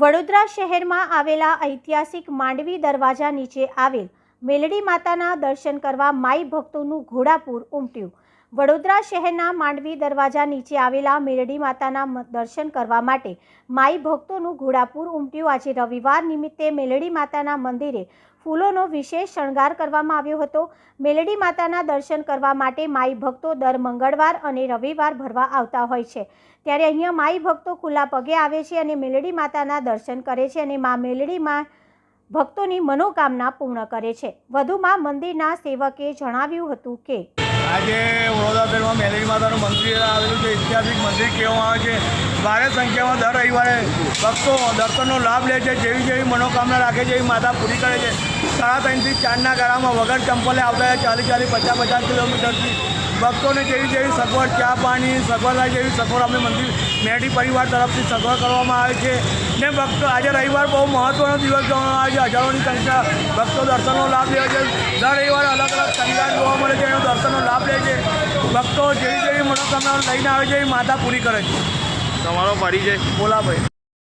વડોદરા શહેરમાં આવેલા ઐતિહાસિક માંડવી દરવાજા નીચે આવેલ મેલડી માતાના દર્શન કરવા માઈ ભક્તોનું ઘોડાપૂર ઉમટ્યું. વડોદરા શહેરના માંડવી દરવાજા નીચે આવેલા મેલડી માતાના દર્શન કરવા માટે માઈ ભક્તોનું ઘોડાપુર ઉમટ્યું. આજે રવિવાર નિમિત્તે મેલડી માતાના મંદિરે ફૂલોનો વિશેષ શણગાર કરવામાં આવ્યો હતો. મેલડી માતાના દર્શન કરવા માટે માઈ ભક્તો દર મંગળવાર અને રવિવાર ભરવા આવતા હોય છે. ત્યારે અહીંયા માઈ ભક્તો ખુલ્લા પગે આવે છે અને મેલડી માતાના દર્શન કરે છે અને મા મેલડીમાં ભક્તોની મનોકામના પૂર્ણ કરે છે. વધુમાં મંદિરના સેવકે જણાવ્યું હતું કે આજે વડોદરા શહેરમાં મેલેરી માતાનું મંદિર આવેલું છે, ઐતિહાસિક મંદિર કહેવામાં આવે છે. ભારે સંખ્યામાં દર રવિવારે ભક્તો દર્શનનો લાભ લે છે, જેવી જેવી મનોકામના રાખે છે, એવી માતા પૂરી કરે છે. સાડા ત્રણથી ચારના ગાળામાં વગર ચંપલે આવતા ચાલીસ ચાલીસ, પચાસ પચાસ કિલોમીટરથી ભક્તોને જેવી જેવી સગવડ, ચા પાણી, સગવડ થાય જેવી સગવડ અમે મંદિર મેઢી પરિવાર તરફથી સગવડ કરવામાં આવે છે. ને ભક્તો આજે રવિવાર બહુ મહત્ત્વનો દિવસ ગણવામાં આવે છે. હજારોની સંખ્યા ભક્તો દર્શનનો લાભ લે છે. દર રવિવારે શનિવાર જોવા મળે છે એનો દર્શનનો લાભ લે છે. ભક્તો જેવી જેવી મનોકામનાઓ લઈને આવે છે એ માતા પૂરી કરે છે. તમારો પરિચય. બોલા ભાઈ.